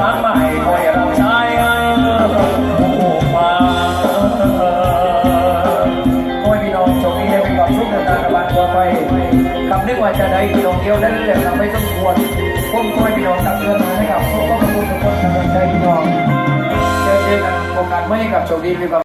ร้าใหม่คอยรับใช้ผู้าคอยพี่น้องจงมีได้เป็นควากนาฏกรรมตัวไปคำนึกว่าจะได้พี่น้องเดียวนั้นแหละทำให้ต้องควรคงคอยพี่น้องตักเตือนให้กับพวกก็ขอบคุณทุกคนกำลังใจพี่น้องเจอกันโอกาสไม่กับโชคดีมีความ